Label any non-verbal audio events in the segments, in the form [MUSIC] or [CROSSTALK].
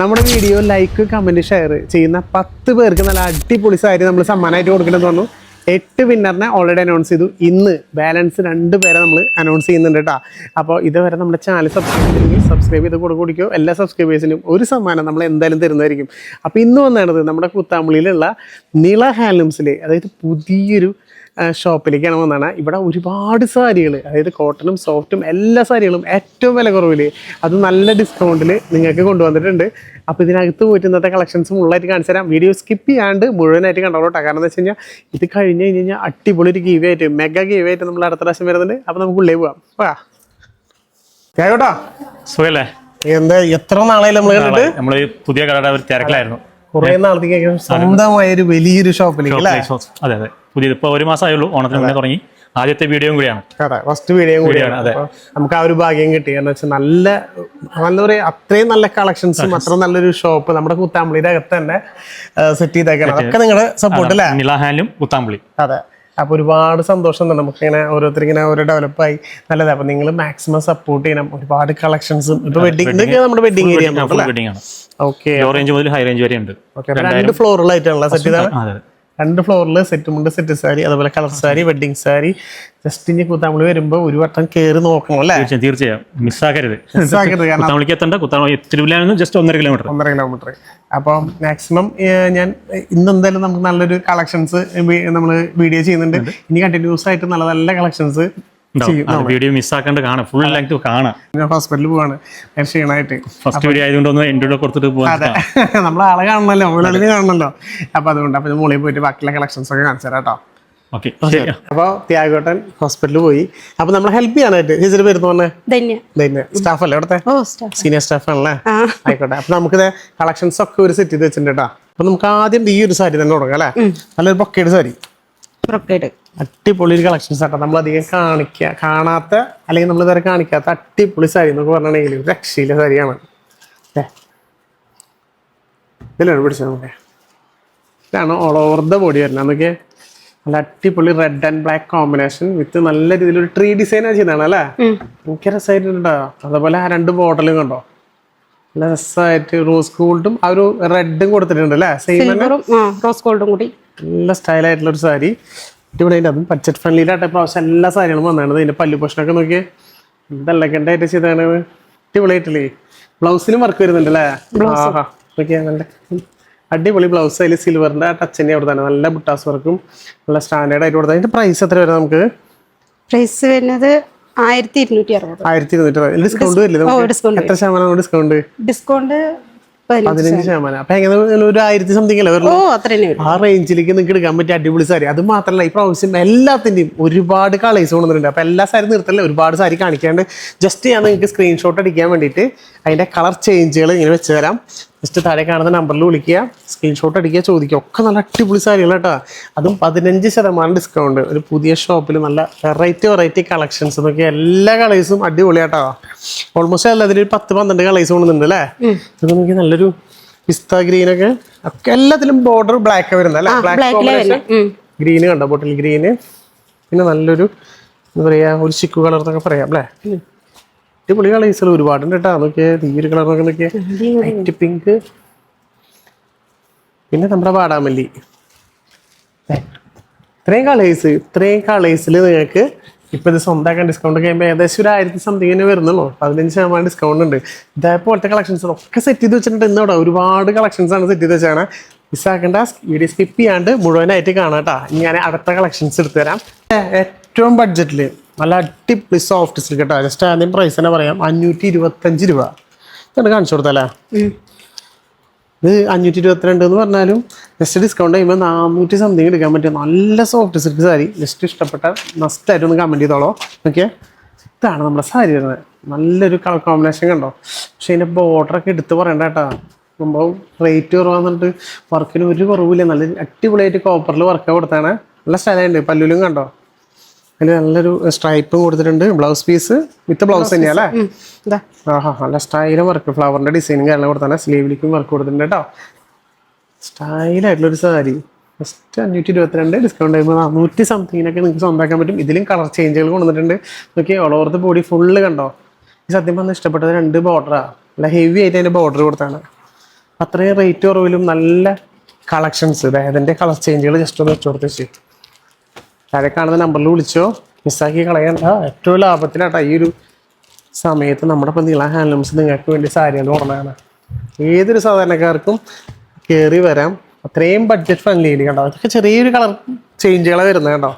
നമ്മുടെ video like comment share ചെയ്യുന്ന പത്ത് പേർക്ക് നല്ല അടിപൊളി സാരി നമ്മൾ സമ്മാനമായിട്ട് കൊടുക്കണമെന്ന് തോന്നുന്നു എട്ട് വിന്നറിനെ ഓൾറെഡി അനൗൺസ് ചെയ്തു. ഇന്ന് ബാലൻസ് രണ്ട് പേരെ നമ്മൾ അനൗൺസ് ചെയ്യുന്നുണ്ട് കേട്ടോ അപ്പോൾ ഇതുവരെ നമ്മുടെ ചാനൽ സബ്സ്ക്രൈബ് ചെയ്തില്ലെങ്കിൽ സബ്സ്ക്രൈബ് ചെയ്ത് കൂടെ കുടിക്കോ. എല്ലാ സബ്സ്ക്രൈബേഴ്സിനും ഒരു സമ്മാനം നമ്മൾ എന്തായാലും തരുന്നതായിരിക്കും. അപ്പോൾ ഇന്ന് വന്നത് നമ്മുടെ കുത്താമ്പള്ളിയിലുള്ള നിള ഹാൻഡ്ലൂംസിലെ അതായത് പുതിയൊരു ഷോപ്പിലേക്കാണ് വന്നതാണ് ഇവിടെ ഒരുപാട് സാരികൾ അതായത് കോട്ടണും സോഫ്റ്റും എല്ലാ സാരികളും ഏറ്റവും വില കുറവിൽ അത് നല്ല ഡിസ്കൗണ്ടിൽ നിങ്ങൾക്ക് കൊണ്ടുവന്നിട്ടുണ്ട്. അപ്പോൾ ഇതിനകത്ത് പോയിട്ട് ഇന്നത്തെ കളക്ഷൻസ് മുള്ളായിട്ട് കാണിച്ചു തരാം. വീഡിയോ സ്കിപ്പ് ചെയ്യാണ്ട് മുഴുവനായിട്ട് കണ്ടോളൂ കേട്ടോ. കാരണം എന്താ വെച്ച് കഴിഞ്ഞാൽ ഇത് കഴിഞ്ഞ് കഴിഞ്ഞ് കഴിഞ്ഞാൽ അടിപൊളി ഒരു ഗീവ് ആയിട്ട് മെഗാ ഗീവ് ആയിട്ട് നമ്മൾ അടുത്ത പ്രാവശ്യം വരുന്നുണ്ട്. അപ്പോൾ നമുക്ക് ഉള്ളിൽ പോവാം വാ. കേട്ടോ? സുഖല്ലേ? എന്താ എത്ര നാളായി നമ്മൾ കണ്ടിട്ട്? നമ്മൾ പുതിയ കടയുടെ ഒരു തിരക്കിലായിരുന്നു. കുറേ നാളത്തേക്ക് സ്വന്തമായ ഒരു വലിയൊരു ഷോപ്പിലേക്ക് അല്ലേ? അതെ അതെ. പുതിയ ഇപ്പൊ ഒരു ഉള്ളൂ. ഓണത്തിന് മുന്നേ തുടങ്ങി. ആദ്യത്തെ വീഡിയോയും കൂടിയാണ്. ഫസ്റ്റ് വീഡിയോ കൂടിയാണ്. അതെ. നമുക്ക് ആ ഒരു ഭാഗ്യം കിട്ടി. എന്ന് വെച്ചാൽ നല്ല നല്ല പറയാ അത്രയും നല്ല കളക്ഷൻസും അത്ര നല്ലൊരു ഷോപ്പ് നമ്മുടെ കുത്താമ്പളിയുടെ അകത്ത് തന്നെ സെറ്റ് ചെയ്തേക്കണം അതൊക്കെ നിങ്ങളുടെ സപ്പോർട്ട് അല്ലേ? നിലാഹാനും ഹാൻഡും അതെ. അപ്പൊ ഒരുപാട് സന്തോഷം തന്നെ. നമുക്ക് ഇങ്ങനെ ഓരോരുത്തർ ഇങ്ങനെ ഓരോ ഡെവലപ്പായി നല്ലത്. അപ്പോൾ നിങ്ങൾ മാക്സിമം സപ്പോർട്ട് ചെയ്യണം. ഒരുപാട് കളക്ഷൻസും ഇപ്പൊ വെഡിങ് ഇതൊക്കെ നമ്മുടെ wedding area okay low range മുതൽ ഹൈ റേഞ്ച് വരെ ഉണ്ട് രണ്ട് ഫ്ലോറിലായിട്ടുള്ള സെറ്റ് ചെയ്താണ് രണ്ട് ഫ്ലോറിൽ സെറ്റ് മുണ്ട് സെറ്റ് സാരി അതുപോലെ colour sari wedding sari. Just ഇനി കുത്താമ്പളി വരുമ്പോ ഒരു വട്ടം കയറി നോക്കണം അല്ലേ? തീർച്ചയായും തീർച്ചയായും. മിസ്സാക്കരുത് മിസ്സാക്കരുത്. കാരണം കുത്താമ്പളിക്ക് എത്തണ്ട. കുത്താമ്പളി തിരുവല്ലാന്ന് ജസ്റ്റ് ഒന്നര കിലോമീറ്റർ ഒന്നര കിലോമീറ്റർ അപ്പം മാക്സിമം ഞാൻ ഇന്ന് എന്തായാലും നമുക്ക് നല്ലൊരു കളക്ഷൻസ് നമ്മൾ വീഡിയോ ചെയ്യുന്നുണ്ട്. ഇനി കണ്ടിന്യൂസ് ആയിട്ട് നല്ല നല്ല കളക്ഷൻസ് വീഡിയോ മിസ്സാക്കാണ്ട് കാണാം. ഫുൾ ലെങ്ത് കാണാം. ഞാൻ ഹോസ്പിറ്റലിൽ പോവാണ്. ഞാൻ ക്ഷീണമായിട്ട് ഫസ്റ്റ് വീഡിയോ ആയതുകൊണ്ട് ഒന്ന് എന്റെ കൂടെ കൊടുത്തിട്ട് പോകാം [LAUGHS] നമ്മൾ ആളെ കാണണല്ലോ. മുകളിൽ കാണണല്ലോ. അപ്പൊ അതുകൊണ്ട് അപ്പൊ മുകളിൽ പോയിട്ട് ബാക്കിയുള്ള കളക്ഷൻസ് ഒക്കെ കാണിച്ചു തരാം കേട്ടോ. ഓക്കെ. അപ്പോൾ ത്യാഗോട്ടൻ ഹോസ്പിറ്റലിൽ പോയി. അപ്പൊ നമ്മൾ ഹെൽപ്പ് ചെയ്യാനായിട്ട് ചേച്ചിയുടെ പേര് തോന്നേ ധന്യ. സ്റ്റാഫ് അല്ലേ അവിടുത്തെ? ഓ സ്റ്റാഫ് സീനിയർ സ്റ്റാഫ് ആണല്ലേ. ആയിക്കോട്ടെ. അപ്പൊ നമുക്ക് കളക്ഷൻസ് ഒക്കെ ഒരു സെറ്റ് ചെയ്ത് വെച്ചിട്ടുണ്ട് കേട്ടോ. അപ്പൊ നമുക്ക് ആദ്യം ഈ ഒരു സാരി തന്നെ തുടങ്ങാം അല്ലേ? നല്ലൊരു പൊക്കയുടെ സാരി ബ്രൊക്കേഡ് അടിപൊളി ഒരു കളക്ഷൻസ് ആട്ടോ. നമ്മൾ അധികം കാണിക്ക കാണാത്ത അല്ലെങ്കിൽ നമ്മൾ ഇതുവരെ കാണിക്കാത്ത അടിപൊളി സാരി എന്നൊക്കെ പറഞ്ഞിട്ടുണ്ടെങ്കിൽ ഒരു രക്ഷയിലെ സാരിയാണ്. ഇതിലാണ് പിടിച്ചത് നമുക്ക്? ഇതാണ് ഓൾ ഓവർ ദ ബോഡി വരുന്നത്. നമുക്ക് നല്ല അടിപൊളി red and black combination with നല്ല രീതിയിൽ ഒരു ട്രീ ഡിസൈനാണ് ചെയ്യുന്നതാണ് അല്ലേ? എനിക്ക് രസമായിട്ടുണ്ടോ അതേപോലെ ആ രണ്ട് ബോട്ടലും കണ്ടോ? നല്ല രസമായിട്ട് റോസ് ഗോൾഡും ആ ഒരു റെഡും കൊടുത്തിട്ടുണ്ട് അല്ലേ? സെയിം റോസ് ഗോൾഡും കൂടി. നല്ല സ്റ്റൈലായിട്ടുള്ളൊരു സാരി. ഇവിടെ അതിന്റെ അതും ബഡ്ജറ്റ് ഫ്രണ്ട്ലിയിലാട്ടെ പ്രാവശ്യം എല്ലാ സാരികളും വന്നതാണ് ഇതിന്റെ പല്ലു പോഷനൊക്കെ നോക്കിയേ. എന്തല്ല കണ്ടായിട്ട് ചെയ്താണ് അടിപൊളിയായിട്ടില്ലേ ബ്ലൗസിനും വർക്ക് വരുന്നുണ്ട് അല്ലേ ആഹാ. നോക്കിയാ നല്ല അടിപൊളി ബ്ലൗസ് അതിൽ സിൽവറിന്റെ ആ ടച്ചിന്റെ അവിടെ തന്നെ നല്ല ബുട്ടാസ് വർക്കും നല്ല സ്റ്റാൻഡേർഡ് ആയിട്ട് കൊടുത്താൽ അതിന്റെ പ്രൈസ് എത്ര വരും നമുക്ക്? പ്രൈസ് വരുന്നത് ആയിരത്തി ഇരുന്നൂറ്റി അറുപത്. ആയിരത്തി ഇരുന്നൂറ്റി ഡിസ്കൗണ്ട് വരില്ലേ എത്ര ശതമാനം ഡിസ്കൗണ്ട് ഡിസ്കൗണ്ട് പതിനഞ്ച് പതിനഞ്ച് ശതമാനം. അപ്പൊ എങ്ങനെ ഒരു ആയിരത്തി സംതിങ് അല്ലേ? ഓ വരുള്ളൂ അത്ര തന്നെ വരും. ആ റേഞ്ചിലേക്ക് നിങ്ങൾക്ക് എടുക്കാൻ പറ്റിയ അടിപൊളി സാരി. അത് മാത്രമല്ല ഈ പ്രാവശ്യം എല്ലാത്തിന്റെയും ഒരുപാട് കളേഴ്സ് കൊണ്ടുവന്നിട്ടുണ്ട്. അപ്പൊ എല്ലാ സാരി നിർത്തല്ലേ? ഒരുപാട് സാരി കാണിക്കാണ്ട് ജസ്റ്റ് ഞാൻ നിങ്ങൾക്ക് സ്ക്രീൻഷോട്ട് അടിക്കാൻ വേണ്ടിയിട്ട് അതിന്റെ കളർ ചേഞ്ചുകൾ ഇങ്ങനെ വെച്ച് തരാം. ജസ്റ്റ് താഴെ കാണുന്ന നമ്പറിൽ വിളിക്കുക. സ്ക്രീൻഷോട്ട് അടിക്കുക ചോദിക്കുക. ഒക്കെ നല്ല അടിപൊളി സാരികൾ കേട്ടോ അതും പതിനഞ്ച് ശതമാനം ഡിസ്കൗണ്ട് ഒരു പുതിയ ഷോപ്പിൽ നല്ല വെറൈറ്റി വെറൈറ്റി കളക്ഷൻസ് നോക്കിയാൽ എല്ലാ കളേഴ്സും അടിപൊളിയാട്ടോ ഓൾമോസ്റ്റ് എല്ലാത്തിലും ഒരു പത്ത് പന്ത്രണ്ട് കളേഴ്സ് കൊണ്ടുണ്ട് അല്ലേ ഇത് നോക്കി നല്ലൊരു പിസ്ത ഗ്രീൻ ഒക്കെ. ഒക്കെ എല്ലാത്തിലും ബോർഡർ ബ്ലാക്ക് വരുന്നത് അല്ലേ ബ്ലാക്ക് ഗ്രീൻ ഗ്രീന് കണ്ടോ? ബോട്ടിൽ ഗ്രീന് പിന്നെ നല്ലൊരു എന്താ പറയാ ഒരു ചിക്കു കളർ എന്നൊക്കെ പറയാം അല്ലേ അടിപൊളി കളേഴ്സുകൾ ഒരുപാടുണ്ട് കേട്ടോ. അതൊക്കെ ഈ ഒരു നോക്കിയേ ലൈറ്റ് പിങ്ക് പിന്നെ നമ്മുടെ വാടാമല്ലി. ഇത്രയും കളേഴ്സ് ഇത്രയും കളേഴ്സിൽ നിങ്ങൾക്ക് ഇപ്പൊ ഇത് സ്വന്തമാക്കാൻ ഡിസ്കൗണ്ട് കഴിയുമ്പോൾ ഏകദേശം ഒരു ആയിരത്തി സംതിങ്ങിന് വരുന്നുള്ളൂ. പതിനഞ്ച് ശതമാനം ഡിസ്കൗണ്ട് ഉണ്ട്. ഇതേപോലത്തെ കളക്ഷൻസ് ഒക്കെ സെറ്റ് ചെയ്ത് വെച്ചിട്ടുണ്ട് ഇന്നോടെ ഒരുപാട് കളക്ഷൻസ് ആണ് സെറ്റ് ചെയ്ത് വെച്ചാണ് മിസ്സാക്കേണ്ട വീഡിയോ സ്കിപ്പ് ചെയ്യാണ്ട് മുഴുവനായിട്ട് കാണാം കേട്ടോ. ഞാൻ അടുത്ത കളക്ഷൻസ് എടുത്തു തരാം. ഏറ്റവും ബഡ്ജറ്റിൽ നല്ല അടിപൊളി സോഫ്റ്റ് സിൽക്ക് കേട്ടോ ജസ്റ്റ് ആദ്യം പ്രൈസ് തന്നെ പറയാം. അഞ്ഞൂറ്റി ഇരുപത്തഞ്ച് രൂപ. ഇതാണ് കാണിച്ചു കൊടുത്തല്ലേ ഇത് അഞ്ഞൂറ്റി ഇരുപത്തിരണ്ട് എന്ന് പറഞ്ഞാലും ജസ്റ്റ് ഡിസ്കൗണ്ട് ചെയ്യുമ്പോൾ നാനൂറ്റി സംതിങ് എടുക്കാൻ പറ്റും നല്ല സോഫ്റ്റ് സിൽക്ക് സാരി. ജസ്റ്റ് ഇഷ്ടപ്പെട്ട മസ്റ്റായിട്ട് ഒന്ന് കമന്റ് ചെയ്തോളോ. ഓക്കെ ഇതാണ് നമ്മുടെ സാരി വരുന്നത്. നല്ലൊരു കളർ കോമ്പിനേഷൻ കണ്ടോ? പക്ഷേ അതിന്റെ ബോർഡറൊക്കെ എടുത്ത് പറയണ്ട കേട്ടോ. സംഭവം റേറ്റ് കുറവാന്നിട്ട് വർക്കിന് ഒരു കുറവില്ല നല്ല അടിപൊളിയായിട്ട് കോപ്പറിൽ വർക്ക് കൊടുത്താണ് നല്ല സ്റ്റൈലുണ്ട് പല്ലുലും കണ്ടോ? അതിൽ നല്ലൊരു സ്ട്രൈപ്പ് കൊടുത്തിട്ടുണ്ട്. ബ്ലൗസ് പീസ് വിത്ത് ബ്ലൗസ് തന്നെയാ അല്ലേ? ഉം. ആഹാ നല്ല സ്റ്റൈലും വർക്ക് ഫ്ലവറിന്റെ ഡിസൈനും കാര്യങ്ങളും കൊടുത്താണ് സ്ലീവിലേക്കും വർക്ക് കൊടുത്തിട്ടുണ്ട് കേട്ടോ സ്റ്റൈലായിട്ടുള്ളൊരു സാരി ഫസ്റ്റ് അഞ്ഞൂറ്റി ഇരുപത്തിരണ്ട് ഡിസ്കൗണ്ട് ചെയ്യുമ്പോൾ നാനൂറ്റി സംതിങ്ങിനൊക്കെ നിങ്ങൾക്ക് സ്വന്തമാക്കാൻ പറ്റും. ഇതിലും കളർ ചേഞ്ചുകൾ കൊണ്ടുവന്നിട്ടുണ്ട്. നോക്കി all over the body full കണ്ടോ? ഈ സത്യം പറഞ്ഞാൽ ഇഷ്ടപ്പെട്ടത് രണ്ട് ബോർഡറാണ് നല്ല ഹെവി ആയിട്ട് അതിന്റെ ബോർഡർ കൊടുത്താണ്. അത്രയും റേറ്റ് കുറവിലും നല്ല കളക്ഷൻസ് അതായത് കളർ ചേഞ്ചുകൾ ജസ്റ്റ് ഒന്ന് വെച്ചു കൊടുത്തേച്ച് താഴെ കാണുന്ന നമ്പറിൽ വിളിച്ചോ? മിസ്സാക്കി കളയണ്ട ഏറ്റവും ലാഭത്തിലാട്ടോ. ഈ ഒരു സമയത്ത് നമ്മുടെ ഇപ്പം നീള ഹാൻഡ്ലൂംസ് നിങ്ങൾക്ക് വേണ്ടി സാരികൾ പറഞ്ഞതാണ് ഏതൊരു സാധാരണക്കാർക്കും കയറി വരാം. അത്രയും ബഡ്ജറ്റ് ഫ്രണ്ട്ലിയിൽ കണ്ടോ അതൊക്കെ ചെറിയൊരു കളർ ചേഞ്ചുകളെ വരുന്നത് കേട്ടോ.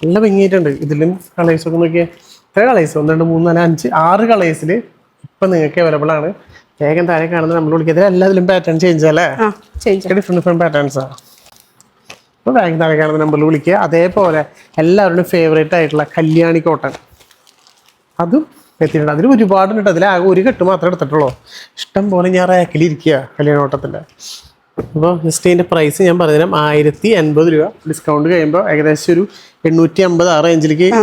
നല്ല ഭംഗിയായിട്ടുണ്ട്. ഇതിലും കളേഴ്സൊക്കെ നോക്കിയാൽ എത്ര കളേഴ്സ് ഒന്ന് രണ്ട് മൂന്ന് നാല് അഞ്ച് ആറ് കളേഴ്സിൽ ഇപ്പം നിങ്ങൾക്ക് അവൈലബിൾ ആണ്. വേഗം താഴെ കാണുന്ന നമ്മൾ വിളിക്കുന്നത് എല്ലാത്തിലും പാറ്റേൺ ചേഞ്ച് അല്ലേ? ഡിഫറെന്റ് ഡിഫറെന്റ് പാറ്റേൺസാണ് അപ്പോൾ ബാങ്ക് താഴെ കാണുന്ന നമ്പറിൽ വിളിക്കുക. അതേപോലെ എല്ലാവരുടെയും ഫേവറേറ്റ് ആയിട്ടുള്ള കല്യാണി കോട്ടൺ. അതും എത്തിയിട്ടുണ്ട്. അതിൽ ഒരുപാട് ഉണ്ട് അതിൽ ആകെ ഒരു കെട്ട് മാത്രമേ എടുത്തിട്ടുള്ളൂ. ഇഷ്ടം പോലെ ഞാൻ റാക്കിലിരിക്കുക കല്യാണ കോട്ടത്തിന്റെ അപ്പോൾ ജസ്റ്റ് ഇതിന്റെ പ്രൈസ് ഞാൻ പറഞ്ഞുതരാം. ആയിരത്തി എൺപത് രൂപ. ഡിസ്കൗണ്ട് കഴിയുമ്പോൾ ഏകദേശം ഒരു എണ്ണൂറ്റി അമ്പത് ആ റേഞ്ചിലേക്ക് ആ.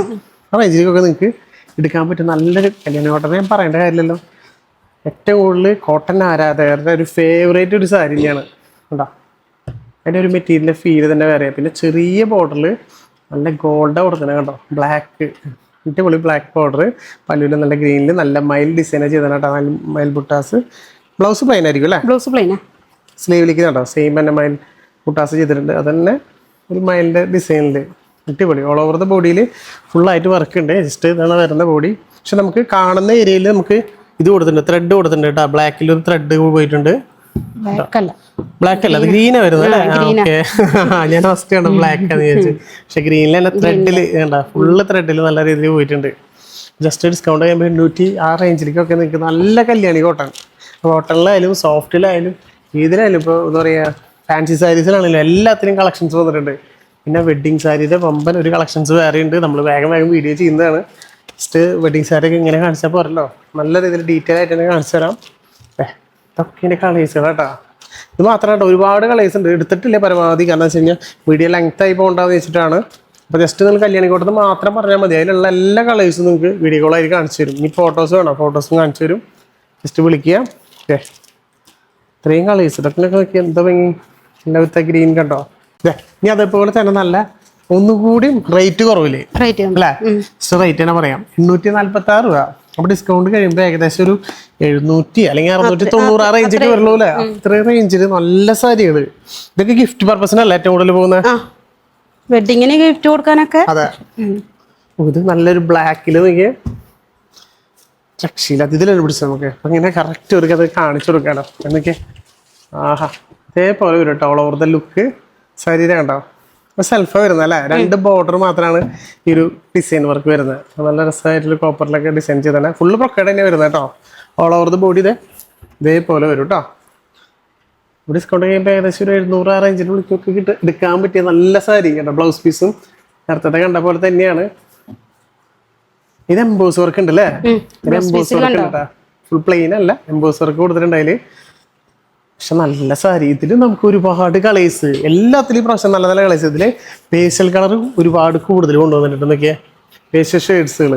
റേഞ്ചിലേക്കൊക്കെ നിങ്ങൾക്ക് എടുക്കാൻ പറ്റും. നല്ലൊരു കല്യാണ ഞാൻ പറയേണ്ട കാര്യമില്ലല്ലോ. ഏറ്റവും കൂടുതൽ കോട്ടൺ ആരാധകരുടെ ഒരു ഫേവറേറ്റ് ഒരു സാരി തന്നെയാണ്. കേട്ടോ അതിന്റെ ഒരു മെറ്റീരിയലിന്റെ ഫീൽ തന്നെ വേറെ പിന്നെ ചെറിയ ബോർഡറിൽ നല്ല ഗോൾഡ് കൊടുത്തത് കണ്ടോ? ബ്ലാക്ക് അടിപൊളി ബ്ലാക്ക് ബോർഡർ പല്ലുവിൽ നല്ല ഗ്രീനിൽ നല്ല മൈൽ ഡിസൈൻ ചെയ്തതാണ് കേട്ടോ. നല്ല മയിൽ ബുട്ടാസ് ബ്ലൗസ് പ്ലെയിൻ ആയിരിക്കും അല്ലേ? ബ്ലൗസ് പ്ലെയിനാ സ്ലീവിലേക്ക് കേട്ടോ സെയിം തന്നെ മൈൽ ബുട്ടാസ് ചെയ്തിട്ടുണ്ട്. അത് തന്നെ ഒരു മയിലിന്റെ ഡിസൈനിൽ അടിപൊളി. ഓൾ ഓവർ ദ ബോഡിയിൽ ഫുള്ളായിട്ട് വർക്ക് ഉണ്ട്. ജസ്റ്റ് ഇതാണ് വരുന്ന ബോഡി പക്ഷെ നമുക്ക് കാണുന്ന ഏരിയയിൽ നമുക്ക് ഇത് കൊടുത്തിട്ടുണ്ട്. ത്രെഡ് കൊടുത്തിട്ടുണ്ട് കേട്ടോ. ബ്ലാക്കിൽ ഒരു ത്രെഡ് പോയിട്ടുണ്ട്. ബ്ലാക്ക് അല്ല അത് ഗ്രീനാ വരുന്നത് അല്ലേ? ഓക്കെ. [LAUGHS] ഞാൻ ഫസ്റ്റ് കണ്ടു ബ്ലാക്ക് ആണെന്ന് വിചാരിച്ചു. പക്ഷെ ഗ്രീനിൽ തന്നെ ത്രെഡിൽ വേണ്ട ഫുള്ള് ത്രെഡിൽ നല്ല രീതിയിൽ പോയിട്ടുണ്ട്. ജസ്റ്റ് ഡിസ്കൗണ്ട് ചെയ്യുമ്പോൾ എണ്ണൂറ്റി ആ റേഞ്ചിലേക്കൊക്കെ നിൽക്കുന്ന നല്ല കല്യാണി കോട്ടൺ കോട്ടണിലായാലും സോഫ്റ്റിലായാലും ഏതിലായാലും ഇപ്പോൾ എന്താ പറയുക ഫാൻസി സാരീസിലാണെങ്കിലും എല്ലാത്തിനും കളക്ഷൻസ് വന്നിട്ടുണ്ട്. പിന്നെ വെഡ്ഡിങ് സാരിയുടെ പമ്പൻ ഒരു കളക്ഷൻസ് വേറെ ഉണ്ട്. നമ്മൾ വേഗം വേഗം വീഡിയോ ചെയ്യുന്നതാണ്. ജസ്റ്റ് വെഡ്ഡിങ് സാരി ഒക്കെ ഇങ്ങനെ കാണിച്ചാൽ പോരല്ലോ. നല്ല രീതിയിൽ ഡീറ്റെയിൽ ആയിട്ട് തന്നെ കാണിച്ചു തരാം. ഇതൊക്കെ ഇതിന്റെ കളേഴ്സുകൾ കേട്ടോ ഇത് മാത്രമല്ല ഒരുപാട് കളേഴ്സ് ഉണ്ട്. എടുത്തിട്ടില്ലേ പരമാവധി. കാരണം വെച്ച് കഴിഞ്ഞാൽ വീഡിയോ ലെങ്ത് ആയി പോകണ്ടെന്ന് വെച്ചിട്ടാണ്. അപ്പോൾ ജസ്റ്റ് നിങ്ങൾ കല്യാണിക്കോട്ടത്ത് മാത്രം പറഞ്ഞാൽ മതി. അതിലുള്ള എല്ലാ കളേഴ്സും നിങ്ങൾക്ക് വീഡിയോ കോളായി കാണിച്ചു തരും. ഇനി ഫോട്ടോസ് വേണം? ഫോട്ടോസും കാണിച്ചു തരും. ജസ്റ്റ് വിളിക്കുക. ഓക്കെ ഇത്രയും കളേഴ്സ്. ഇതൊക്കെ നോക്കി എന്താ ഭംഗി? എല്ലാ വിത്ത ഗ്രീൻ കണ്ടോ? അതെ ഇനി അതേപോലെ തന്നെ നല്ല ഒന്നുകൂടി റേറ്റ് കുറവില്ലേ? റേറ്റ് അല്ലേ? റേറ്റ് തന്നെ പറയാം. എണ്ണൂറ്റി നാല്പത്തി ആറ് രൂപ. അപ്പൊ ഡിസ്കൗണ്ട് കഴിയുമ്പോൾ ഏകദേശം ഒരു എഴുന്നൂറ്റി അല്ലെങ്കിൽ അറുന്നൂറ്റി തൊണ്ണൂറ് ആ റേഞ്ചിൽ വരുള്ളൂ അല്ലേ? അത്രയും റേഞ്ചിൽ നല്ല സാരികൾ ഇതൊക്കെ ഗിഫ്റ്റ് പർപ്പസിനല്ല ഏറ്റവും കൂടുതൽ പോകുന്നത് വെഡിങ്ങിന് ഗിഫ്റ്റ് കൊടുക്കാനൊക്കെ? അതെ. ഇത് നല്ലൊരു ബ്ലാക്കിൽ നോക്കിയ. രക്ഷയില്ല ഇതിലാണ് പിടിച്ചത് നമുക്ക്. അങ്ങനെ കറക്റ്റ് ഒരു കഥ കാണിച്ചു കൊടുക്കാലോ. എന്നൊക്കെ. ആഹാ. ഇതേപോലെ വരും കേട്ടോ ഓൾ ഓവർ ദ ലുക്ക് ശരീരം കണ്ടോ? സെൽഫ് വരുന്നത് അല്ലേ? രണ്ട് ബോർഡർ മാത്രമാണ് ഈ ഒരു ഡിസൈൻ വർക്ക് വരുന്നത്. നല്ല രസമായിട്ടുള്ള കോപ്പറിലൊക്കെ ഡിസൈൻ ചെയ്താണ് ഫുള്ള് പ്രൊക്കേഡ് തന്നെ വരുന്നത് കേട്ടോ. ഓൾ ഓവർ ദ ബോഡി ഇതേ. ഇതേപോലെ വരും കേട്ടോ ഡിസ്കൗണ്ട് കഴിയുമ്പോൾ ഏകദേശം ഒരു എഴുന്നൂറ് ആ റേഞ്ചിന് വിളിക്കൊക്കെ കിട്ടും എടുക്കാൻ പറ്റിയ നല്ല സാരി കേട്ടോ. ബ്ലൗസ് പീസും നേരത്തെ കണ്ട പോലെ തന്നെയാണ്. ഇത് എംബോസ് വർക്ക് ഉണ്ട് അല്ലേ എംബോസ് വർക്ക് ഉണ്ട് ഫുൾ പ്ലെയിൻ അല്ല. എംബോസ് വർക്ക് കൊടുത്തിട്ടുണ്ട് പക്ഷെ നല്ല സാരി ഇതിൽ നമുക്ക് ഒരുപാട് കളേഴ്സ് എല്ലാത്തിലും പ്രാവശ്യം നല്ല നല്ല കളേഴ്സ് ഇതിൽ പേസ്റ്റൽ കളർ ഒരുപാട് കൂടുതൽ കൊണ്ടുവന്നിട്ടുണ്ട് എന്നൊക്കെ പേസ്റ്റൽ ഷെയ്ഡ്സുകൾ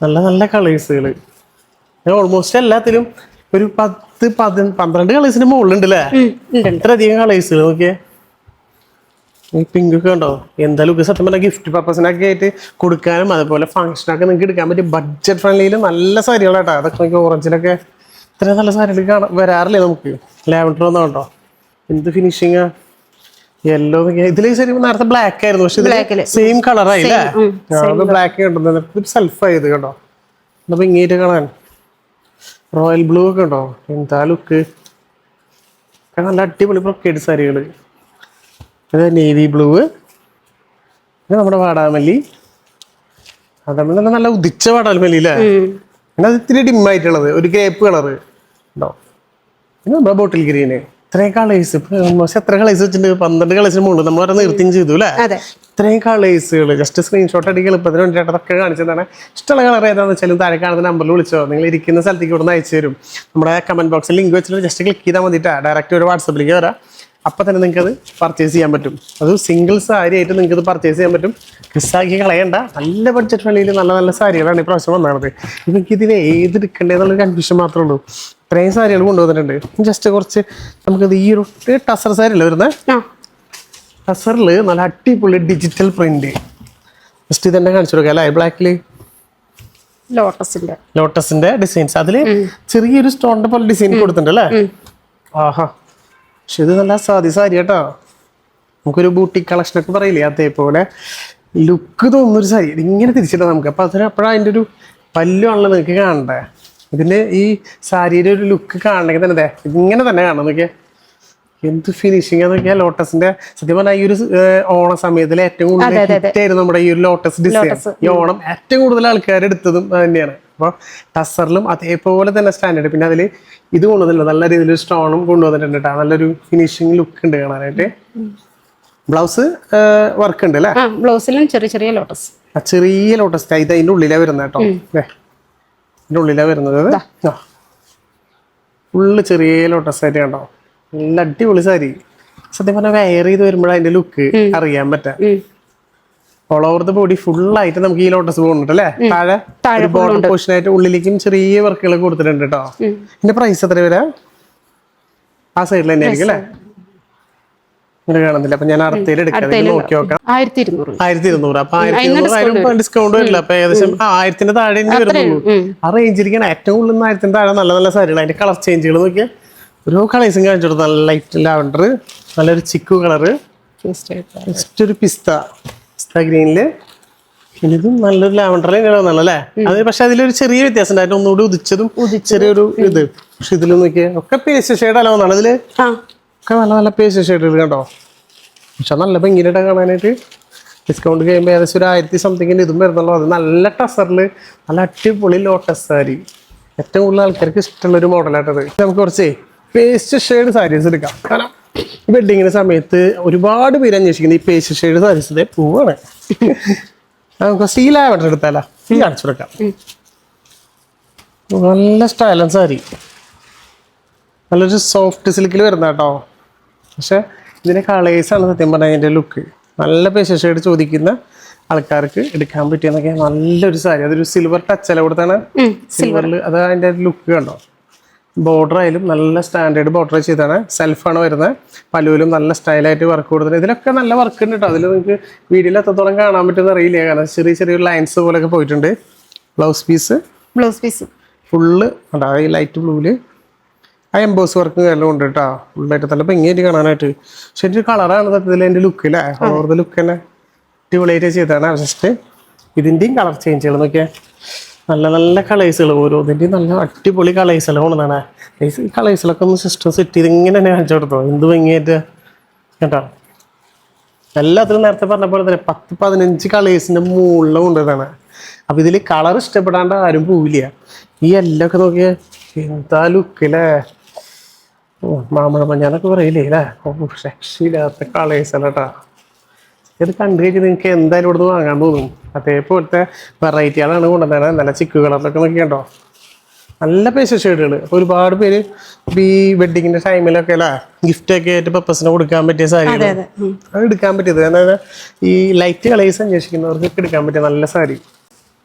നല്ല നല്ല കളേഴ്സുകൾ ഓൾമോസ്റ്റ് എല്ലാത്തിലും ഒരു പത്ത് പതി പന്ത്രണ്ട് കളേഴ്സിന് മുകളിലുണ്ട് അല്ലേ ഉം, ഉണ്ട് എത്ര അധികം കളേഴ്സുകൾ നോക്കിയേ. ഈ പിങ്ക് ഒക്കെ ഉണ്ടോ എന്തായാലും ഒക്കെ സത്യം പറഞ്ഞാൽ ഗിഫ്റ്റ് പർപ്പസിനൊക്കെ ആയിട്ട് കൊടുക്കാനും അതുപോലെ ഫംഗ്ഷനൊക്കെ നിങ്ങൾക്ക് എടുക്കാൻ പറ്റും ബഡ്ജറ്റ് ഫ്രണ്ട്ലിയിൽ നല്ല സാരികളാട്ടോ. അതൊക്കെ ഓറഞ്ചിലൊക്കെ ഇത്രയും നല്ല സാരികൾ കാണാൻ വരാറില്ലേ നമുക്ക്? ലാവൻഡർ ഒന്നും ഉണ്ടോ? എന്ത് ഫിനിഷിങ് യെല്ലോ ഇതിലേ ശരി നേരത്തെ ബ്ലാക്ക് ആയിരുന്നു. പക്ഷെ സെയിം കളർ ആയില്ലേ? ബ്ലാക്ക് കണ്ടോ. സെൽഫ് ആയത് കണ്ടോ? എന്നാ ഇങ്ങേറ്റ് കാണാൻ. റോയൽ ബ്ലൂ ഒക്കെ ഉണ്ടോ? എന്താ ലുക്ക് നല്ല അടിപൊളി ബ്രൊക്കേഡ് സാരികൾ ഇത് നേവി ബ്ലൂ ഇത് നമ്മുടെ വാടാമല്ലി. അതാ നല്ല ഉദിച്ച വാടാമല്ലി അല്ലേ. പിന്നെ അത് ഇത്തിരി ഡിമ്മായിട്ടുള്ളത് ആയിട്ടുള്ളത് ഒരു ഗ്രേപ്പ് കളറ് ഉണ്ടോ? പിന്നെ നമ്മുടെ ബോട്ടിൽ ഗ്രീന് ഇത്രയും കളേഴ്സ് ഇപ്പൊ ഓൾമോസ്റ്റ് എത്ര കളേഴ്സ് വെച്ചിട്ടുണ്ട്? പന്ത്രണ്ട് കളേഴ്സിന് മുകളിൽ. നമ്മൾ പറഞ്ഞ നിർത്തിയും ചെയ്തു അല്ലേ? ഇത്രയും കളേഴ്സുകൾ ജസ്റ്റ് സ്ക്രീൻഷോട്ട് അടിക്കുക എളുപ്പത്തിന് വേണ്ടിയിട്ട് അതൊക്കെ കാണിച്ചതാണ്. ഇഷ്ടമുള്ള കളർ ഏതാണെന്ന് വെച്ചാലും താഴെ കാണുന്ന നമ്പറിൽ വിളിച്ചോ. നിങ്ങൾ ഇരിക്കുന്ന സ്ഥലത്തേക്ക് ഇവിടെ നിന്ന് അയച്ചു തരും. നമ്മുടെ കമന്റ് ബോക്സിൽ ലിങ്ക് വെച്ചിട്ട് ജസ്റ്റ് ക്ലിക്ക് ചെയ്താൽ മതിട്ടാ. ഡയറക്റ്റ് ഒരു വാട്സപ്പിലേക്ക് വരാം. അപ്പം തന്നെ നിങ്ങൾക്ക് അത് പർച്ചേസ് ചെയ്യാൻ പറ്റും. അത് സിംഗിൾ സാരി ആയിട്ട് നിങ്ങൾക്ക് ഇത് പർച്ചേസ് ചെയ്യാൻ പറ്റും. മിസ്സാക്കി കളയണ്ട. നല്ല ബഡ്ജറ്റ് ഫ്രണ്ട്ലിയിൽ നല്ല നല്ല സാരികളാണ് ഈ പ്രാവശ്യം വന്നത് നിങ്ങൾക്ക് ഇതിന് ഏത് എടുക്കേണ്ടതെന്നുള്ള കൺഫ്യൂഷൻ മാത്രമേ ഉള്ളൂ. ഇത്രയും സാരികൾ കൊണ്ടുവന്നിട്ടുണ്ട്. ജസ്റ്റ് കുറച്ച് നമുക്കിത് ഈ ഒരു ടസർ സാരി അല്ലേ വരുന്നത് ടസറിൽ നല്ല അടിപൊളി ഡിജിറ്റൽ പ്രിന്റ് ജസ്റ്റ് ഇതെന്നെ കാണിച്ചു കൊടുക്കാം അല്ലേ? ബ്ലാക്കിൽ ലോട്ടസിന്റെ ലോട്ടസിന്റെ ഡിസൈൻസ് അതിൽ ചെറിയൊരു സ്റ്റോണിന്റെ പോലെ ഡിസൈൻ കൊടുത്തിട്ടുണ്ട് അല്ലേ? ആഹാ. പക്ഷെ ഇത് നല്ല സാധ്യ സാരി കേട്ടോ നമുക്കൊരു ബൂട്ടി കളക്ഷനൊക്കെ പറയില്ലേ അതേപോലെ. ലുക്ക് തോന്നുന്നൊരു സാരി. ഇങ്ങനെ തിരിച്ചിട്ടാ നമുക്ക്. അപ്പോൾ അതിന് അപ്പോഴാണ് അതിന്റെ ഒരു പല്ലുവാണല്ലോ നിങ്ങൾക്ക് കാണണ്ടേ? ഇതിന്റെ ഈ സാരിയുടെ ഒരു ലുക്ക് കാണണമെങ്കിൽ തന്നെ ദേ ഇങ്ങനെ തന്നെ കാണണം. നോക്കിയേ. എന്ത് ഫിനിഷിംഗ് നോക്കിയാൽ ലോട്ടസിന്റെ സത്യം പറഞ്ഞാൽ ഈ ഒരു ഓണ സമയത്തിൽ ഏറ്റവും കൂടുതൽ അതെ, അതെ, അതെ. നമ്മുടെ ഈ ഒരു ലോട്ടസ് ഡിസൈൻ ഈ ഓണം ഏറ്റവും കൂടുതൽ ആൾക്കാർ എടുത്തതും അത് തന്നെയാണ്. അപ്പോൾ ടസറിലും അതേപോലെ തന്നെ സ്റ്റാൻഡേർഡ് പിന്നെ അതിൽ ഇത് കൊണ്ടുവന്നില്ല നല്ല രീതിയിൽ സ്റ്റോണും കൊണ്ടുവന്നിട്ടുണ്ട് കേട്ടോ നല്ലൊരു ഫിനിഷിംഗ് ലുക്ക് ഉണ്ട് കാണാനായിട്ട്. ബ്ലൗസ് വർക്ക് ഉണ്ട് അല്ലേ? ബ്ലൗസിലും ചെറിയ ചെറിയ ലോട്ടസ് ആ ചെറിയ ലോട്ടസ് ഇത് അതിന്റെ ഉള്ളിലാണ് വരുന്നത് കേട്ടോ. അല്ലേ ഇതിന്റെ ഉള്ളിലാണ് വരുന്നത്. ആ ഫുള്ള് ചെറിയ ലോട്ടസ് ആയിട്ട് കണ്ടോ? നല്ല അടിപൊളി സാരി. സത്യം പറഞ്ഞാൽ വെയർ ചെയ്ത് വരുമ്പോഴാണ് അതിന്റെ ലുക്ക് അറിയാൻ പറ്റാം. ഓൾ ഓവർ ദ ബോഡി ആയിട്ട് നമുക്ക് ഈ ലോട്ടസ് പോകുന്നുണ്ട് അല്ലേ? താഴെ താഴെ ബോർഡർ പോർഷൻ ആയിട്ട് ഉള്ളിലേക്കും ചെറിയ വർക്കുകൾ കൊടുത്തിട്ടുണ്ട് കേട്ടോ ഇതിന്റെ പ്രൈസ് എത്ര വരെ? ആ സൈഡിൽ തന്നെ ആയിരിക്കും അല്ലേ? ഇങ്ങനെ കാണുന്നില്ല. അപ്പൊ ഞാൻ എടുക്കാം. നോക്കി നോക്കാം. ആയിരത്തി ഇരുന്നൂറ് ആയിരത്തി ഇരുന്നൂറ് അപ്പൊ ആയിരത്തി ഇരുന്നൂറ് ഡിസ്കൗണ്ട് വരില്ല. അപ്പൊ ഏകദേശം ആയിരത്തിന്റെ താഴെ വരുന്നുള്ളൂ. ആ ഏറ്റവും കൂടുതൽ ആയിരത്തിന്റെ താഴെ നല്ല നല്ല സാരികൾ അതിന്റെ കളർ ചേഞ്ചുകൾ നോക്കിയാൽ ഓരോ കളേഴ്സും കാണിച്ചു കൊടുത്തു നല്ല ലൈറ്റ് ലാവണ്ടർ നല്ലൊരു ചിക്കു കളറ് ജസ്റ്റ് ഒരു പിസ്ത. ഗ്രീനിൽ. പിന്നെ ഇതും നല്ലൊരു ലാവണ്ടർ തന്നെയാണ് അല്ലേ? അത് പക്ഷെ അതിലൊരു ചെറിയ വ്യത്യാസം ഉണ്ടായിരുന്നു ഒന്നുകൂടി ഉദിച്ചതും ചെറിയൊരു ഇത്. പക്ഷെ ഇതിൽ നോക്കിയാൽ ഒക്കെ പേസ്റ്റ് ഷെയ്ഡ് അല്ല ഒന്നാണ് ഇതിൽ ഒക്കെ നല്ല നല്ല പേസ്റ്റ് ഷെയ്ഡുകൾ കണ്ടോ? പക്ഷെ നല്ല ഭംഗിയിലിട്ട് കാണാനായിട്ട്. ഡിസ്കൗണ്ട് കഴിയുമ്പോൾ ഏകദേശം ഒരു ആയിരത്തി സംതിങ്ങിന്റെ ഇതും വരുന്നുള്ളൂ. അത് നല്ല ടസറിൽ നല്ല അടിപൊളി ലോട്ടസ് സാരി. ഏറ്റവും കൂടുതൽ ആൾക്കാർക്ക് ഇഷ്ടമുള്ള ഒരു മോഡലായിട്ടത് നമുക്ക് കുറച്ച് പേസ്റ്റ് ഷെയ്ഡ് സാരീസ് എടുക്കാം. കാരണം വെഡിങ്ങിന് സമയത്ത് ഒരുപാട് പേര് അന്വേഷിക്കുന്നത് ഈ പേസ്റ്റ് ഷെയ്ഡ് സാരീസിന്റെ പൂവാണ്. നമുക്ക് സീ ലാവൻഡർ എടുത്താലോ. ഈ കാണിച്ചു കൊടുക്കാം. നല്ല സ്റ്റൈലൻ സാരി. നല്ലൊരു സോഫ്റ്റ് സിൽക്കിൽ വരുന്ന കേട്ടോ. പക്ഷെ ഇതിന്റെ കളേഴ്സാണ് സത്യം പറഞ്ഞാൽ അതിന്റെ ലുക്ക് നല്ല പേശ ഷെയ്ഡ് ചോദിക്കുന്ന ആൾക്കാർക്ക് എടുക്കാൻ പറ്റിയെന്നൊക്കെ നല്ലൊരു സാരി. അതൊരു സിൽവർ ടച്ചല കൊടുത്താണ് സിൽവറിൽ അത് അതിന്റെ ലുക്ക് കണ്ടോ? ബോർഡർ ആയാലും നല്ല സ്റ്റാൻഡേർഡ് ബോർഡർ ചെയ്താണ് സെൽഫാണ് വരുന്നത്. പലുവിലും നല്ല സ്റ്റൈലായിട്ട് വർക്ക് കൊടുത്തിട്ടുണ്ട്. ഇതിലൊക്കെ നല്ല വർക്ക് ഉണ്ട് കേട്ടോ അതിൽ നിങ്ങൾക്ക് വീഡിയോയിൽ എത്രത്തോളം കാണാൻ പറ്റുമെന്ന് അറിയില്ല. കാരണം ചെറിയ ചെറിയ ലൈൻസ് പോലെയൊക്കെ പോയിട്ടുണ്ട്. Blouse piece blouse piece full അതായത് ഈ ലൈറ്റ് ബ്ലൂവിൽ ആ എംബോസ് വർക്ക് എല്ലാം ഉണ്ട് കേട്ടോ ഫുള്ളായിട്ട് നല്ല ഭംഗിയായിട്ട് കാണാനായിട്ട്. പക്ഷെ എന്റെ കളറാണ് സത്യത്തിൽ എന്റെ ലുക്ക് അല്ലേ ഓവർ ലുക്ക് തന്നെ അടിപൊളിയായിട്ട് ചെയ്തതാണ്. ജസ്റ്റ് ഇതിന്റെയും കളർ ചേഞ്ചുകൾ നോക്കിയാൽ നല്ല നല്ല കളേഴ്സുകൾ ഓരോന്നിന്റെയും നല്ല അടിപൊളി കളേഴ്സുകൾ കൊണ്ടുവന്നാണ് ഈ കളേഴ്സിലൊക്കെ ഒന്ന് സിസ്റ്റം സെറ്റ് ചെയ്ത് ഇങ്ങനെ തന്നെ കാണിച്ചു കൊടുത്തോ. എന്ത് ഭംഗിയായിട്ട്. കേട്ടോ? എല്ലാത്തിലും നേരത്തെ പറഞ്ഞ പോലെ തന്നെ പത്ത് പതിനഞ്ച് കളേഴ്സിന്റെ മുകളിൽ കൊണ്ടുവന്നതാണ്. അപ്പം ഇതിൽ കളർ ഇഷ്ടപ്പെടാണ്ട് ആരും പോവില്ല. ഈ എല്ലൊക്കെ നോക്കിയ എന്താ ലുക്കില്ലേ ഓ മാമഴ മഞ്ഞാന്നൊക്കെ പറയില്ലേ അല്ലേ ഓ രക്ഷയില്ലാത്ത കളേഴ്സല്ലേട്ടാ ഇത് കണ്ടു കഴിഞ്ഞാൽ നിങ്ങൾക്ക് എന്തായാലും ഇവിടുന്ന് വാങ്ങാൻ തോന്നും. അതേപോലത്തെ വെറൈറ്റികളാണ് കൊണ്ടുവന്നത്. നല്ല ചിക്ക് കളറിലൊക്കെ നോക്കിയണ്ടോ നല്ല പൈസ ഷെയ്ഡുകൾ അപ്പോൾ ഒരുപാട് പേര് ഈ വെഡിങ്ങിന്റെ ടൈമിലൊക്കെ അല്ലേ ഗിഫ്റ്റ് ഒക്കെ ആയിട്ട് പപ്പസിന് കൊടുക്കാൻ പറ്റിയ സാരികൾ അതെ എടുക്കാൻ പറ്റിയത്. അതായത് ഈ ലൈറ്റ് കളേഴ്സ് അന്വേഷിക്കുന്നവർക്കൊക്കെ എടുക്കാൻ പറ്റിയ നല്ല സാരി.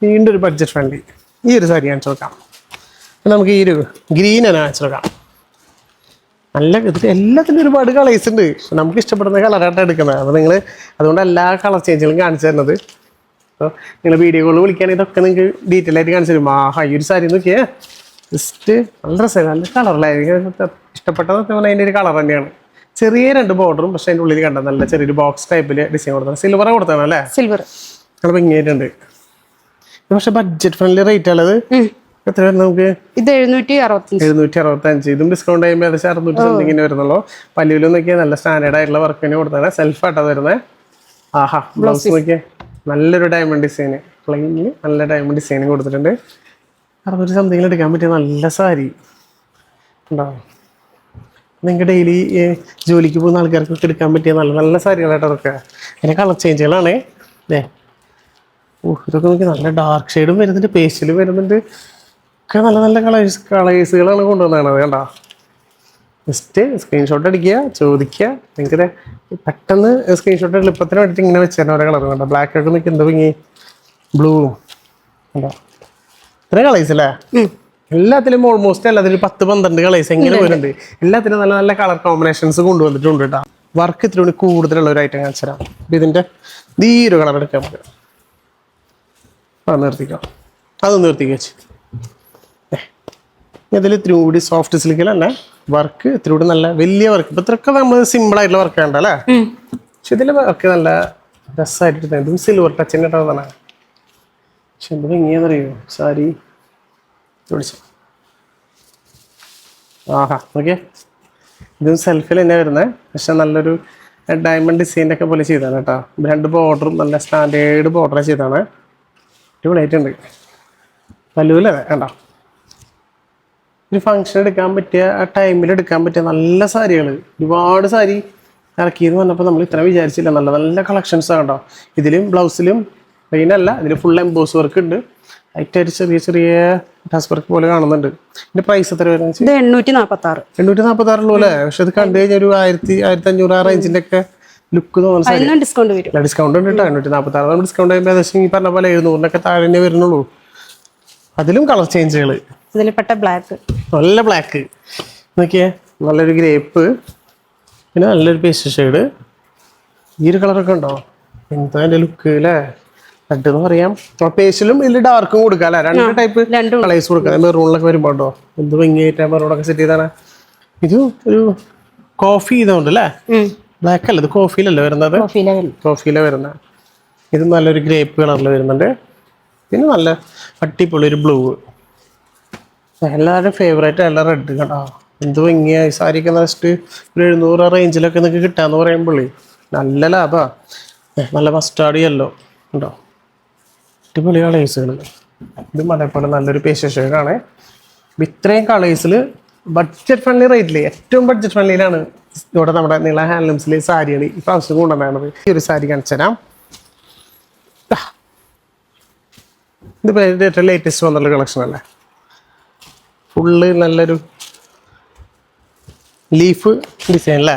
വീണ്ടും ഒരു ബഡ്ജറ്റ് ഫ്രണ്ട്ലി ഈ ഒരു സാരി കാണിച്ചു നോക്കാം നമുക്ക് ഈ ഒരു ഗ്രീൻ തന്നെ കാണിച്ചു നോക്കാം നല്ല ഇതിൽ എല്ലാത്തിനും ഒരുപാട് കളേഴ്സ് ഉണ്ട്. നമുക്ക് ഇഷ്ടപ്പെടുന്ന കളറായിട്ടാണ് എടുക്കുന്നത്. അപ്പോൾ നിങ്ങൾ അതുകൊണ്ട് എല്ലാ കളർ ചേഞ്ചുകളും കാണിച്ചു തരുന്നത്. അപ്പോൾ നിങ്ങൾ വീഡിയോ കോൾ വിളിക്കുകയാണെങ്കിൽ ഇതൊക്കെ നിങ്ങൾക്ക് ഡീറ്റെയിൽ ആയിട്ട് കാണിച്ചു തരും. ആ ഈ ഒരു സാരി നോക്കിയേ. ജസ്റ്റ് നല്ല രസം നല്ല കളറിലായിരിക്കും ഇഷ്ടപ്പെട്ടത് പറഞ്ഞാൽ അതിന്റെ ഒരു കളർ തന്നെയാണ്. ചെറിയ രണ്ട് ബോർഡറും പക്ഷെ അതിന്റെ ഉള്ളിൽ കണ്ട നല്ല ചെറിയൊരു ബോക്സ് ടൈപ്പിൽ ഡിസൈൻ കൊടുത്തത് സിൽവർ കൊടുത്താണ് അല്ലേ? സിൽവർ നല്ല ഭംഗിയായിട്ടുണ്ട്. പക്ഷെ ബഡ്ജറ്റ് ഫ്രണ്ട്ലി റേറ്റ് ഉള്ളത് എത്ര നമുക്ക്? ഇത് എഴുന്നൂറ്റി എഴുന്നൂറ്റി അറുപത്തി അഞ്ച് ഇതും ഡിസ്കൗണ്ട് ചെയ്യുമ്പോൾ ഏകദേശം അറുന്നൂറ്റി സംതിങ്ങിന് വരുന്നുള്ളൂ. പല്ലുവിലും നോക്കിയാൽ നല്ല സ്റ്റാൻഡേർഡ് ആയിട്ടുള്ള വർക്ക് തന്നെ കൊടുത്താണ് സെൽഫ് ആയിട്ടാണ് വരുന്നത് ആഹാ ബ്ലൗസ് നോക്കിയേ. നല്ലൊരു ഡയമണ്ട് ഡിസൈൻ പ്ലെയിനിൽ നല്ല ഡയമണ്ട് ഡിസൈനും കൊടുത്തിട്ടുണ്ട്. അറുന്നൂറ്റി സംതിങ്ങിൽ എടുക്കാൻ പറ്റിയ നല്ല സാരി. ഉണ്ടാവും നിങ്ങൾക്ക് ഡെയിലി ജോലിക്ക് പോകുന്ന ആൾക്കാർക്കൊക്കെ എടുക്കാൻ പറ്റിയ നല്ല നല്ല സാരികളായിട്ട് അതൊക്കെ. അതിന്റെ കളർ ചേഞ്ചുകളാണ് അല്ലേ ഓ ഇതൊക്കെ നോക്കി നല്ല ഡാർക്ക് ഷെയ്ഡും വരുന്നുണ്ട് പേസ്റ്റിലും വരുന്നുണ്ട്. ഒക്കെ നല്ല നല്ല കളേഴ്സ് കളേഴ്സുകളാണ് കൊണ്ടുവന്നത് കണ്ട? ജസ്റ്റ് സ്ക്രീൻഷോട്ട് അടിക്കുക ചോദിക്കുക. നിങ്ങൾക്ക് പെട്ടെന്ന് സ്ക്രീൻഷോട്ട് എളുപ്പത്തിന് വേണ്ടിയിട്ട് ഇങ്ങനെ വെച്ച് തന്നെ ഓരോ കളർ കണ്ടോ? ബ്ലാക്ക് ഒക്കെ നിൽക്കുന്ന ഇങ്ങനെ ഭംഗി. ബ്ലൂ കണ്ടോ? ഇത്ര കളേഴ്സ് അല്ലേ? എല്ലാത്തിലും ഓൾമോസ്റ്റ് എല്ലാത്തിലും പത്ത് പന്ത്രണ്ട് കളേഴ്സ് എങ്ങനെ വരുന്നുണ്ട്. എല്ലാത്തിലും നല്ല നല്ല കളർ കോമ്പിനേഷൻസ് കൊണ്ടുവന്നിട്ടുണ്ട് കേട്ടോ. വർക്ക് ഇത്തിരി കൂടി കൂടുതലുള്ള ഒരു ഐറ്റം കാണിച്ചു തരാം. അപ്പം ഇതിന്റെ ഈ ഒരു കളർ എടുക്കാൻ പറ്റും. ആ നിർത്തിക്കാം. അത് നിർത്തിക്കാച്ചു ഇതിൽ ഇത്തിരി കൂടി സോഫ്റ്റ് സിൽക്കിൽ തന്നെ വർക്ക് ഇത്തിരി നല്ല വലിയ വർക്ക് ഇപ്പൊ ഇത്രയൊക്കെ നമ്മൾ സിമ്പിൾ ആയിട്ടുള്ള വർക്ക് ഉണ്ടല്ലേ പക്ഷെ ഇതിലെ വർക്ക് നല്ല രസമായിട്ട് ഇതും സിൽവർ ടച്ചിന്റെ ഇട്ടതാണ് പക്ഷെ എന്ത് ഭംഗിയാന്നറിയോ? സാരി ആഹാ ഓക്കെ ഇതും സെൽഫിൽ തന്നെ വരുന്നത് പക്ഷെ നല്ലൊരു ഡയമണ്ട് ഡിസൈന്റെ ഒക്കെ പോലെ ചെയ്താണ് കേട്ടോ. രണ്ട് ബോർഡറും നല്ല സ്റ്റാൻഡേർഡ് ബോർഡർ ചെയ്താണ് ഉണ്ട് പല്ലുവില്ലേ കണ്ടോ? ഒരു ഫംഗ്ഷൻ എടുക്കാൻ പറ്റിയ ആ ടൈമിൽ എടുക്കാൻ പറ്റിയ നല്ല സാരികൾ ഒരുപാട് സാരി ഇറക്കിയെന്ന് പറഞ്ഞപ്പോൾ നമ്മൾ ഇത്ര വിചാരിച്ചില്ല. നല്ല നല്ല കളക്ഷൻസ് ആണ് കണ്ടോ ഇതിലും ബ്ലൗസിലും അല്ല ഇതിൽ ഫുൾ എംബോസ് വർക്ക് ഉണ്ട്. ലൈറ്റായിട്ട് ചെറിയ ചെറിയ ടസ് വർക്ക് പോലെ കാണുന്നുണ്ട്. ഇതിന്റെ പ്രൈസ് എത്ര വരുന്നത് എണ്ണൂറ്റി നാപ്പത്തി ആറ് എണ്ണൂറ്റി നാൽപ്പത്തി ആറുള്ളൂ അല്ലേ പക്ഷെ അത് കണ്ടു കഴിഞ്ഞാൽ ഒരു ആയിരത്തി ആയിരത്തി അഞ്ഞൂറ് ആ റേഞ്ചിന്റെ ഒക്കെ ലുക്ക് തോന്നുന്ന ഡിസ്കൗണ്ട് വരും. ഡിസ്കൗണ്ട് ഉണ്ട് കേട്ടോ എണ്ണൂറ്റി നാൽപ്പത്തി ആറ് ഡിസ്കൗണ്ട് ചെയ്യുമ്പോൾ ഏകദേശം ഈ പറഞ്ഞ പോലെ എഴുന്നൂറിനൊക്കെ താഴെ തന്നെ വരുന്നുള്ളൂ. അതിലും കളർ ചേഞ്ചുകൾ ഇതിൽ പെട്ട ബ്ലാക്ക് നല്ല ബ്ലാക്ക് നോക്കിയേ നല്ലൊരു ഗ്രേപ്പ് പിന്നെ നല്ലൊരു പേസ്റ്റ് ഷെയ്ഡ് ഈ ഒരു കളറൊക്കെ ഉണ്ടോ? എന്താ എന്റെ ലുക്ക് അല്ലേ റെഡ് എന്ന് പറയാം പേസ്റ്റിലും ഇതിൽ ഡാർക്കും കൊടുക്കാം അല്ലേ രണ്ട് ടൈപ്പ് രണ്ടും കളേഴ്സ് കൊടുക്കാം. മെറൂണിലൊക്കെ വരുമ്പോൾ ഉണ്ടോ? എന്ത് ഭംഗിയായിട്ട് മെറൂണൊക്കെ സെറ്റ് ചെയ്താണ് ഇത് ഒരു കോഫി ഇതുണ്ട് അല്ലേ ബ്ലാക്ക് അല്ല ഇത് കോഫിയിലല്ലേ വരുന്നത്? കോഫിയിലെ വരുന്ന വരുന്നത്. ഇത് നല്ലൊരു ഗ്രേപ്പ് കളറിൽ വരുന്നുണ്ട്. പിന്നെ നല്ല അടിപൊളി ഒരു ബ്ലൂ എല്ലാവരുടെയും ഫേവറേറ്റ് അല്ല റെഡ് കേട്ടോ എന്ത് ഭംഗിയ. ഈ സാരിയൊക്കെ നെക്സ്റ്റ് ഒരു എഴുന്നൂറ് റേഞ്ചിലൊക്കെ നിങ്ങൾക്ക് കിട്ടാന്ന് പറയുമ്പോഴേ നല്ല ലാഭാ. നല്ല മസ്റ്റാർഡ് യെല്ലോ ഉണ്ടോ? അടിപൊളി കളേഴ്സുകൾ ഇത് അതേപോലെ നല്ലൊരു പേശ ഷെയ്ഡാണ് ഇത്രയും കളേഴ്സിൽ ബഡ്ജറ്റ് ഫ്രണ്ട്ലി റേറ്റിൽ ഏറ്റവും ബഡ്ജറ്റ് ഫ്രണ്ട്ലിയിലാണ് ഇവിടെ നമ്മുടെ നീള ഹാൻഡ്ലൂംസിലെ സാരികൾ ഈ പ്രാവശ്യം കൊണ്ടുവന്നത് ഈ ഒരു സാരി കാണിച്ചു തരാം. ഇത് ഏറ്റവും ലേറ്റസ്റ്റ് വന്നുള്ള കളക്ഷൻ അല്ലേ? ഫുള്ള് നല്ലൊരു ലീഫ് ഡിസൈൻ അല്ലേ?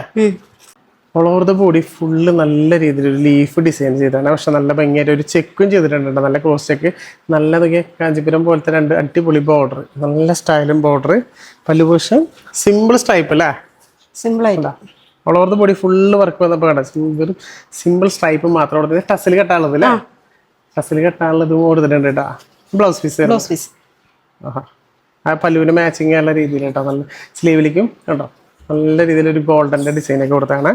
All over the body full നല്ല രീതിയിൽ ഒരു ലീഫ് ഡിസൈൻ ചെയ്താണ് പക്ഷെ നല്ല ഭംഗിയായിട്ട് ഒരു ചെക്കും ചെയ്തിട്ടുണ്ട് നല്ല ക്രോസ് ചെക്ക്. നല്ലതൊക്കെ കാഞ്ചിപുരം പോലത്തെ രണ്ട് അടിപൊളി ബോർഡർ നല്ല സ്റ്റൈലും ബോർഡർ പല്ലുപൂഷൻ സിമ്പിൾ സ്റ്റൈപ്പ് അല്ലേ? സിമ്പിൾ ആയിട്ടാ. All over the body full work വന്നപ്പോൾ കേട്ടോ സിമ്പിൾ സിമ്പിൾ സ്ട്രൈപ്പ് മാത്രം കൊടുത്തത് ടസിൽ കെട്ടാനുള്ളത് അല്ലേ? ടസിൽ കെട്ടാനുള്ളത് കൊടുത്തിട്ടുണ്ട് കേട്ടോ. ബ്ലൗസ് പീസ് ബ്ലൗസ് പീസ് ആഹാ. ആ പല്ലുവിന് മാച്ചിങ് ആയുള്ള രീതിയിൽ കേട്ടോ. നല്ല സ്ലീവിലേക്കും കേട്ടോ നല്ല രീതിയിൽ ഒരു ഗോൾഡന്റെ ഡിസൈനൊക്കെ കൊടുത്താണ്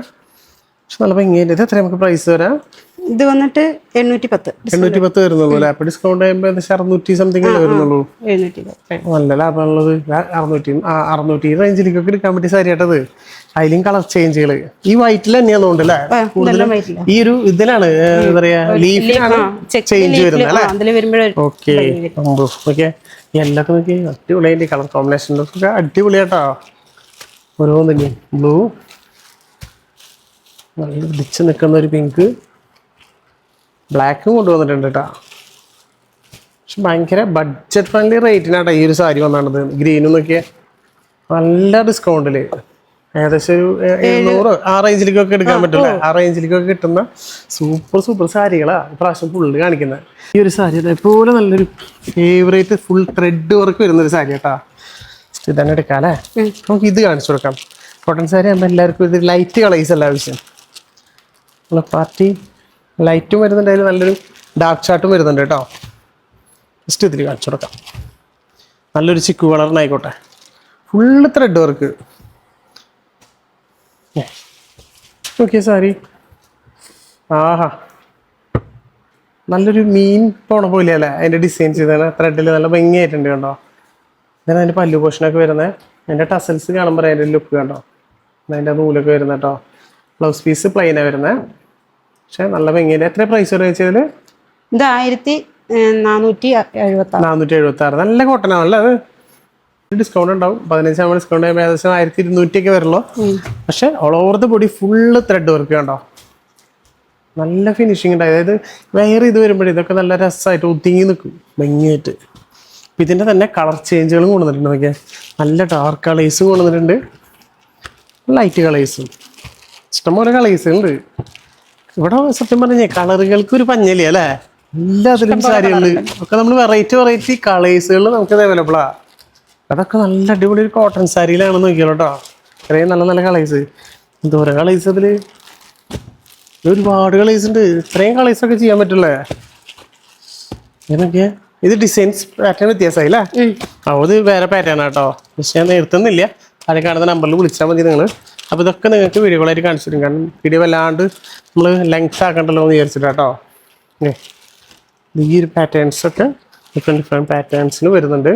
പക്ഷെ നല്ല ഭംഗിയായിട്ട് ഇത് എത്ര നമുക്ക് പ്രൈസ് വരാം? ഇത് വന്നിട്ട് എണ്ണൂറ്റി പത്ത് എണ്ണൂറ്റി പത്ത് വരുന്നുള്ളൂ അല്ലേ? അപ്പോൾ ഡിസ്കൗണ്ട് ചെയ്യുമ്പോൾ ഏകദേശം അറുന്നൂറ്റി സംതിങ് അല്ലേ വരുന്നുള്ളൂ? എഴുന്നൂറ്റി പത്ത് നല്ല ലാഭമുള്ളത് ആ അറുന്നൂറ്റി ആ അറുന്നൂറ്റി റേഞ്ചിലേക്കൊക്കെ എടുക്കാൻ പറ്റിയ സാരിയാട്ടത് അതിലും കളർ ചേഞ്ചുകൾ ഈ വൈറ്റിൽ തന്നെയാന്ന് തോന്നുന്നു അല്ലേ? ആ, ഇതെല്ലാം വൈറ്റില്ല ഈ ഒരു ഇതിലാണ് ഏ, എന്താ പറയാ ലീഫിലാണ് ചേഞ്ച് വരുന്നത് അല്ലേ? അതിൽ വരുമ്പോഴേ ഓക്കെ ഓക്കെ എല്ലൊക്കെ നോക്കി അടിപൊളിയായിട്ട് കളർ കോമ്പിനേഷൻ അടിപൊളിയാട്ടോ. ഓരോന്നില്ലേ ബ്ലൂ നല്ല ഇടിച്ച് നിൽക്കുന്ന ഒരു പിങ്ക് ബ്ലാക്കും കൊണ്ടുവന്നിട്ടുണ്ട് കേട്ടോ പക്ഷെ ഭയങ്കര ബഡ്ജറ്റ് ഫ്രണ്ട്ലി റേറ്റിനാട്ടോ ഈ ഒരു സാരി വന്നാണത്. ഗ്രീനും നോക്കിയ നല്ല ഡിസ്കൗണ്ടിൽ ഏകദേശം ഒരു എഴുന്നൂറ് ആ റേഞ്ചിലേക്കൊക്കെ എടുക്കാൻ പറ്റില്ല? ആ റേഞ്ചിലേക്കൊക്കെ കിട്ടുന്ന സൂപ്പർ സൂപ്പർ സാരികളാ ഇപ്രാവശ്യം ഫുള്ള് കാണിക്കുന്നത് ഈ ഒരു സാരി അതേപോലെ നല്ലൊരു ഫേവറേറ്റ് ഫുൾ ത്രെഡ് വർക്ക് വരുന്ന ഒരു സാരി കേട്ടാ ഇത് തന്നെ എടുക്കാം അല്ലേ നമുക്ക് ഇത് കാണിച്ചു കൊടുക്കാം. കോട്ടൺ സാരി ആകുമ്പോൾ എല്ലാവർക്കും ഇത് ലൈറ്റ് കളേഴ്സ് അല്ല ആവശ്യം? നമ്മളെ പാർട്ടി ലൈറ്റും വരുന്നുണ്ട്. അതിൽ നല്ലൊരു ഡാർക്ക് ഷാർട്ടും വരുന്നുണ്ട് കേട്ടോ. ജസ്റ്റ് ഇതിൽ കാണിച്ചു കൊടുക്കാം. നല്ലൊരു ചിക്കു കളറിനായിക്കോട്ടെ full thread work okay sari. ആഹാ. നല്ലൊരു മീൻ പോണ പോലെ അല്ലേ? അതിന്റെ ഡിസൈൻ ചെയ്തതാണ് ത്രെഡിൽ നല്ല ഭംഗിയായിട്ടുണ്ട് കണ്ടോ? ഇതാണ് അതിന്റെ പല്ലു പോഷനൊക്കെ വരുന്നത് അതിന്റെ ടസൽസ് കാണുമ്പോൾ അതിന്റെ ലുക്ക് കണ്ടോ? അതിന്റെ നൂലൊക്കെ വരുന്നത് കേട്ടോ. ബ്ലൗസ് പീസ് പ്ലെയിനാണ് വരുന്നത് പക്ഷേ നല്ല ഭംഗിയില്ല എത്ര പ്രൈസ് വരെ വെച്ചതിൽ ഇത് ആയിരത്തി നാനൂറ്റി എഴുപത്തി ആറ് നാനൂറ്റി എഴുപത്തി ആറ് നല്ല കോട്ടൺ ആണല്ലേ അത്? ഡിസ്കൗണ്ട് ഉണ്ടാവും. പതിനഞ്ച് ശതമാനം ഡിസ്കൗണ്ട് ചെയ്യുമ്പോൾ ഏകദേശം ആയിരത്തി ഇരുന്നൂറ്റിയൊക്കെ വരുള്ളൂ. പക്ഷെ all over the body full thread work കണ്ടോ? നല്ല ഫിനിഷിംഗ് ഉണ്ട് അതായത് വയർ ഇത് വരുമ്പോഴേ ഇതൊക്കെ നല്ല രസമായിട്ട് ഒതുങ്ങി നിൽക്കും. ഭംഗിയായിട്ട്. അപ്പം ഇതിന്റെ തന്നെ കളർ ചേഞ്ചുകളും കൊണ്ടുവന്നിട്ടുണ്ട് നോക്കിയാൽ നല്ല ഡാർക്ക് കളേഴ്സും കൊണ്ടുവന്നിട്ടുണ്ട്. ലൈറ്റ് കളേഴ്സും ഇഷ്ടംപോലെ കളേഴ്സുണ്ട് ഇവിടെ സത്യം പറഞ്ഞേ കളറുകൾക്ക് ഒരു പഞ്ഞലി അല്ലേ എല്ലാത്തിലും സാരികളിൽ ഒക്കെ നമ്മൾ വെറൈറ്റി വെറൈറ്റി കളേഴ്സുകൾ നമുക്ക് അവൈലബിളാ അതൊക്കെ നല്ല അടിപൊളി ഒരു കോട്ടൺ സാരിയിലാണ് നോക്കിയാലോ കേട്ടോ ഇത്രയും നല്ല നല്ല കളേഴ്സ്. എന്തോരം കളേഴ്സ് അതിൽ ഒരുപാട് കളേഴ്സ് ഉണ്ട്. ഇത്രയും കളേഴ്സ് ഒക്കെ ചെയ്യാൻ പറ്റില്ലേ ഇതൊക്കെ ഇത് ഡിസൈൻസ് പാറ്റേൺ വ്യത്യാസമായി അല്ലേ? ആ അത് വേറെ പാറ്റേൺ ആട്ടോ പക്ഷെ ഞാൻ നിർത്തുന്നില്ല. അതിൽ കാണുന്ന നമ്പറിൽ വിളിച്ചാൽ മതി നിങ്ങൾ അപ്പോൾ ഇതൊക്കെ നിങ്ങൾക്ക് വീഡിയോകളായിട്ട് കാണിച്ചു തരും. കാരണം വീഡിയോ വല്ലാണ്ട് നമ്മൾ ലെങ്ത് ആക്കണ്ടല്ലോ എന്ന് വിചാരിച്ചിട്ട് കേട്ടോ ഈ ഒരു പാറ്റേൺസ് ഒക്കെ ഡിഫറെന്റ് ഡിഫറെന്റ് പാറ്റേൺസിന് വരുന്നുണ്ട്.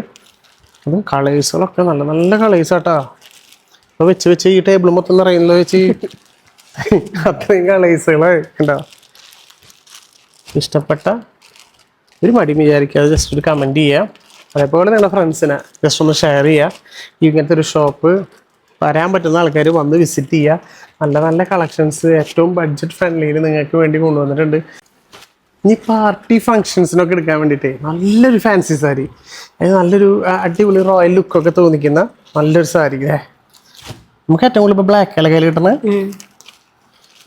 അതും കളേഴ്സുകളൊക്കെ നല്ല നല്ല കളേഴ്സ് ആട്ടോ. അപ്പോൾ വെച്ച് വെച്ച് ഈ ടേബിൾ മൊത്തം നിറയുന്നത് വെച്ച് [LAUGHS] അത്രയും കളേഴ്സുകൾ ഉണ്ടോ ഇഷ്ടപ്പെട്ട ഒരു മടി വിചാരിക്കാതെ ജസ്റ്റ് ഒരു കമന്റ് ചെയ്യുക അതേപോലെ നിങ്ങളുടെ ഫ്രണ്ട്സിനെ ജസ്റ്റ് ഒന്ന് ഷെയർ ചെയ്യുക ഇങ്ങനത്തെ ഒരു ഷോപ്പ് വരാൻ പറ്റുന്ന ആൾക്കാർ വന്ന് വിസിറ്റ് ചെയ്യുക നല്ല നല്ല കളക്ഷൻസ് ഏറ്റവും ബഡ്ജറ്റ് ഫ്രണ്ട്ലിയിൽ നിങ്ങൾക്ക് വേണ്ടി കൊണ്ടുവന്നിട്ടുണ്ട്. ഇനി പാർട്ടി ഫങ്ഷൻസിനൊക്കെ എടുക്കാൻ വേണ്ടിയിട്ട് നല്ലൊരു ഫാൻസി സാരി അതായത് നല്ലൊരു അടിപൊളി റോയൽ ലുക്കൊക്കെ തോന്നിക്കുന്ന നല്ലൊരു സാരി ഏ നമുക്ക് ഏറ്റവും കൂടുതൽ ഇപ്പോൾ ബ്ലാക്ക് അല്ല കയ്യിൽ കിട്ടുന്നത്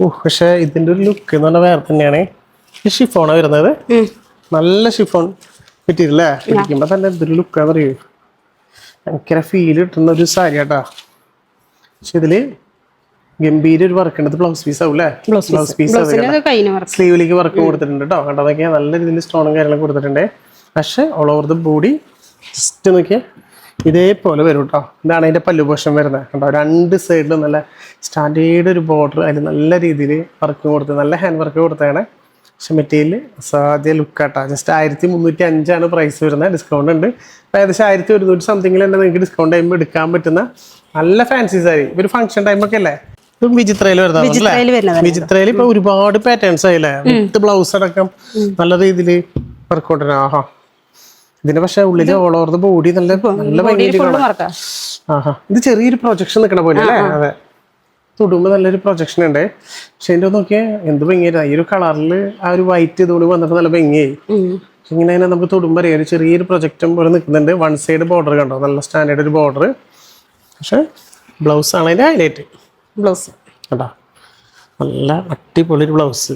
ഓ പക്ഷേ ഇതിന്റെ ഒരു ലുക്ക് എന്ന് പറഞ്ഞാൽ വേറെ തന്നെയാണ്. ഈ ഷിഫോണാണ് വരുന്നത്. നല്ല ഷിഫോൺ പറ്റിയില്ലേ പിടിക്കുമ്പോൾ തന്നെ എന്തൊരു ലുക്കാന്ന് പറയൂ. ഭയങ്കര ഫീൽ കിട്ടുന്ന ഒരു സാരി കേട്ടാ പക്ഷെ ഇതിൽ ഗംഭീര ഒരു വർക്ക് ഉണ്ട് ബ്ലൗസ് പീസ് ആവും അല്ലേ ബ്ലൗസ് പീസ് സ്ലീവിലേക്ക് വർക്ക് കൊടുത്തിട്ടുണ്ട് കേട്ടോ കണ്ടോ? നോക്കിയാൽ നല്ല രീതിയിൽ സ്റ്റോണും കാര്യങ്ങളും കൊടുത്തിട്ടുണ്ട്. പക്ഷെ all over the body just നോക്കിയാൽ ഇതേപോലെ വരും കേട്ടോ ഇതാണ് അതിന്റെ പല്ലു പോഷൻ വരുന്നത്. കണ്ടോ? രണ്ട് സൈഡിലും നല്ല സ്റ്റാൻഡേർഡ് ഒരു ബോർഡർ അതിൽ നല്ല രീതിയിൽ വർക്ക് കൊടുത്ത് നല്ല ഹാൻഡ് വർക്ക് കൊടുത്തതാണ്. പക്ഷെ മെറ്റീരിയൽ അസാധ്യ ലുക്കാട്ടോ ജസ്റ്റ് ആയിരത്തി മുന്നൂറ്റി അഞ്ചാണ് പ്രൈസ് വരുന്നത്. ഡിസ്കൗണ്ട് ഉണ്ട്. ഏകദേശം ആയിരത്തി ഒരുന്നൂറ്റി സംതിങ്ങിൽ തന്നെ നിങ്ങൾക്ക് ഡിസ്കൗണ്ട് ചെയ്യുമ്പോൾ എടുക്കാൻ പറ്റുന്ന നല്ല ഫാൻസി സാരി ഒരു ഫംഗ്ഷൻ ടൈമൊക്കെ അല്ലേ? ഇതും വിചിത്രയിൽ വരുന്നതാണ് അല്ലേ? വിചിത്രയിൽ ഇപ്പൊ ഒരുപാട് പാറ്റേൺസ് ആയില്ലേ വിത്ത് ബ്ലൗസ് അടക്കം നല്ല രീതിയിൽ വർക്ക്ഔട്ട് ആഹാ. ഇതിന്റെ പക്ഷെ ഉള്ളിൽ ഓൾ ഓവർ ദ ബോഡി നല്ല നല്ല ഭംഗിയായിട്ട് ആഹാ. ഇത് ചെറിയൊരു പ്രൊജക്ഷൻ നിൽക്കണ പോലെ അല്ലേ? അതെ. തൊടുമ്പോ നല്ലൊരു പ്രൊജക്ഷൻ ഉണ്ട്. പക്ഷെ എന്റെ നോക്കിയാൽ എന്ത് ഭംഗിയായിരുന്നു ഈ ഒരു കളറിൽ ആ ഒരു വൈറ്റ് ഇതുകൊണ്ട് വന്നിട്ട് നല്ല ഭംഗിയായി. ഇങ്ങനെ തന്നെ നമുക്ക് തൊടുമ്പോൾ അറിയാം. ഒരു ചെറിയൊരു പ്രൊജക്റ്റും പോലെ നിൽക്കുന്നുണ്ട് വൺ സൈഡ് ബോർഡർ കണ്ടോ? നല്ല സ്റ്റാൻഡേർഡ് ഒരു ബോർഡർ പക്ഷെ ബ്ലൗസ് ആണ് അതിന്റെ ഹൈലൈറ്റ്. ബ്ലൗസ്. കേട്ടോ നല്ല അടിപൊളി ഒരു ബ്ലൗസ്.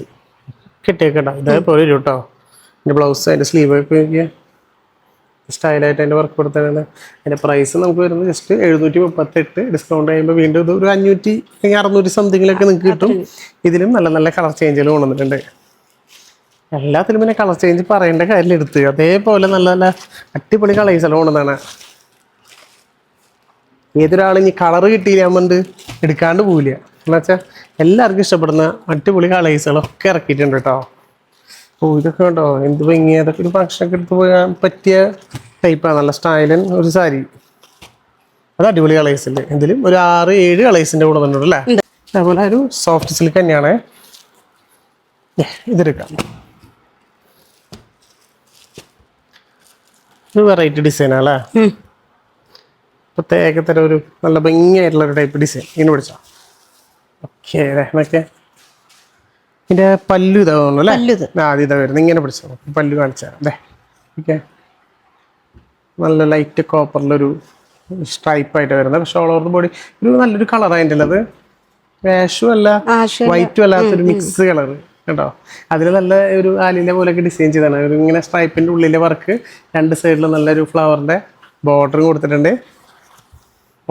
കിട്ടിയേക്കട്ടോ ഇതേപോലെ വരും കേട്ടോ എന്റെ ബ്ലൗസ് അതിന്റെ സ്ലീവ് ഒക്കെ സ്റ്റൈലായിട്ട് അതിന്റെ വർക്ക് കൊടുത്തതാണ്. അതിന്റെ പ്രൈസ് നമുക്ക് വരുന്നത് ജസ്റ്റ് എഴുന്നൂറ്റി മുപ്പത്തെട്ട് ഡിസ്കൗണ്ട് ചെയ്യുമ്പോൾ വീണ്ടും ഇത് ഒരു അഞ്ഞൂറ്റി അല്ലെങ്കിൽ അറുന്നൂറ്റി സംതിങ്ങിലൊക്കെ നിങ്ങൾക്ക് കിട്ടും. ഇതിലും നല്ല നല്ല കളർ ചേഞ്ചുകൾ കൊണ്ടുവന്നിട്ടുണ്ട്. എല്ലാത്തിലും പിന്നെ കളർ ചേഞ്ച് പറയേണ്ട കാര്യം എടുത്ത് അതേപോലെ നല്ല നല്ല അടിപൊളി കളേഴ്സെല്ലാം കൊണ്ടുവന്നാണ് ഏതൊരാൾ ഇനി കളർ കിട്ടിയില്ല നമ്മണ്ട് എടുക്കാണ്ട് പോവില്ല. എന്ന് വെച്ചാൽ എല്ലാവർക്കും ഇഷ്ടപ്പെടുന്ന അടിപൊളി കളേഴ്സുകളൊക്കെ ഇറക്കിയിട്ടുണ്ട് കേട്ടോ ഓ ഇതൊക്കെ കേട്ടോ എന്ത് ഭംഗി അതൊക്കെ ഒരു ഫംഗ്ഷനൊക്കെ എടുത്ത് പോകാൻ പറ്റിയ ടൈപ്പാണ് നല്ല സ്റ്റൈലൻ ഒരു സാരി. അത് അടിപൊളി കളേഴ്സ് ഉണ്ട് ഇതിലും ഒരു ആറ് ഏഴ് കളേഴ്സിന്റെ കൂടെ തന്നെ അല്ലേ അതുപോലെ ഒരു സോഫ്റ്റ് സിൽക്ക് തന്നെയാണ്. ഇതെടുക്കാം. ഒരു വെറൈറ്റി ഡിസൈനാണ് അല്ലേ പ്രത്യേക തരം ഒരു നല്ല ഭംഗിയായിട്ടുള്ള ഒരു ടൈപ്പ് ഡിസൈൻ ഇങ്ങനെ പിടിച്ചോ? ഓക്കെ അല്ലേ? എന്നൊക്കെ ഇതിന്റെ പല്ലു ഇതാ തോന്നുന്നു അല്ലേ? പല്ലു ഇത്. ആ അത് ഇതാ വരുന്നത്. ഇങ്ങനെ പിടിച്ചോ? പല്ലു കാണിച്ചാ അല്ലേ? ഓക്കെ നല്ല ലൈറ്റ് കോപ്പറിലൊരു സ്ട്രൈപ്പ് ആയിട്ട് വരുന്നത്. പക്ഷെ ഓൾ ഓവർ ദ ബോഡി ഒരു നല്ലൊരു കളർ അതിന്റെ ഉള്ളത് ആഷും അല്ല വൈറ്റും അല്ലാത്തൊരു മിക്സ് കളർ കേട്ടോ? അതിൽ നല്ല ഒരു ആലിലെ പോലെയൊക്കെ ഡിസൈൻ ചെയ്താണ് ഇങ്ങനെ സ്ട്രൈപ്പിന്റെ ഉള്ളിലെ വർക്ക് രണ്ട് സൈഡിൽ നല്ലൊരു ഫ്ലവറിന്റെ ബോർഡർ കൊടുത്തിട്ടുണ്ട്.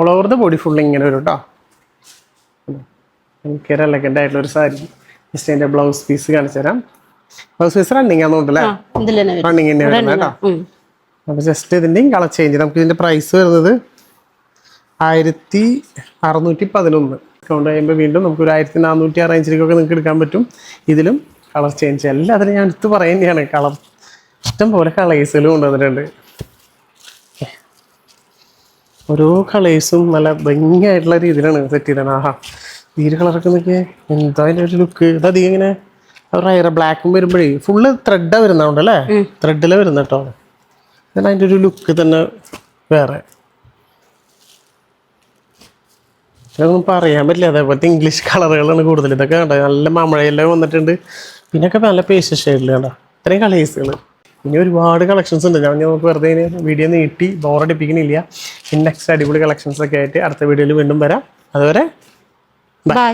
All over the body full ഇങ്ങനെ വരും കേട്ടോ എനിക്ക് എലഗന്റ് ആയിട്ടുള്ള ഒരു സാരി ജസ്റ്റ് ബ്ലൗസ് പീസ് കാണിച്ചു തരാം. ബ്ലൗസ് പീസ് റണ്ണിങ് ആണെന്നുണ്ടല്ലേ റണ്ണിങ് തന്നെ വരുന്നത് കേട്ടോ. അപ്പോൾ ജസ്റ്റ് ഇതിന്റെയും കളർ ചേഞ്ച് നമുക്ക് ഇതിന്റെ പ്രൈസ് വരുന്നത് ആയിരത്തി അറുന്നൂറ്റി പതിനൊന്ന്. ഡിസ്കൗണ്ട് കഴിയുമ്പോൾ വീണ്ടും നമുക്ക് ഒരു ആയിരത്തി നാനൂറ്റി ആ റേഞ്ചിലേക്കൊക്കെ നിങ്ങൾക്ക് എടുക്കാൻ പറ്റും. ഇതിലും കളർ ചേഞ്ച് എല്ലാത്തിനും ഞാൻ എടുത്ത് പറയുന്നതാണ് കളർ ഇഷ്ടം പോലെ കളേഴ്സുകൾ കൊണ്ടുവന്നിട്ടുണ്ട്. ഓരോ കളേഴ്സും നല്ല ഭംഗിയായിട്ടുള്ള രീതിയിലാണ് സെറ്റ് ചെയ്തത്. ആഹാ. തീരെ കളറൊക്കെ നോക്കിയേ. എന്താ അതിന്റെ ഒരു ലുക്ക് ഇത് അധികം ഇങ്ങനെ റയർ ബ്ലാക്കും വരുമ്പോഴേ ഫുള്ള് ത്രെഡാ വരുന്നതുകൊണ്ട് അല്ലേ? ത്രെഡിലെ വരുന്ന കേട്ടോ എന്നാൽ അതിന്റെ ഒരു ലുക്ക് തന്നെ വേറെ. ഇതൊന്നും പറയാൻ പറ്റില്ല. അതേപോലത്തെ ഇംഗ്ലീഷ് കളറുകളാണ് കൂടുതൽ. ഇതൊക്കെ കണ്ടോ? നല്ല മാമഴയെല്ലാം വന്നിട്ടുണ്ട്. പിന്നൊക്കെ നല്ല പേസ്റ്റ് ഷെയ്ഡിൽ കണ്ടോ ഇത്രയും കളേഴ്സുകൾ ഇനി ഒരുപാട് കളക്ഷൻസ് ഉണ്ട്. ഞാൻ നമുക്ക് വെറുതെ വീഡിയോ നീട്ടി ബോറടിപ്പിക്കുന്നില്ല പിന്നെ നെക്സ്റ്റ് അടിപൊളി കളക്ഷൻസ് ഒക്കെ ആയിട്ട് അടുത്ത വീഡിയോയിൽ വീണ്ടും വരാം. അതുവരെ ബൈ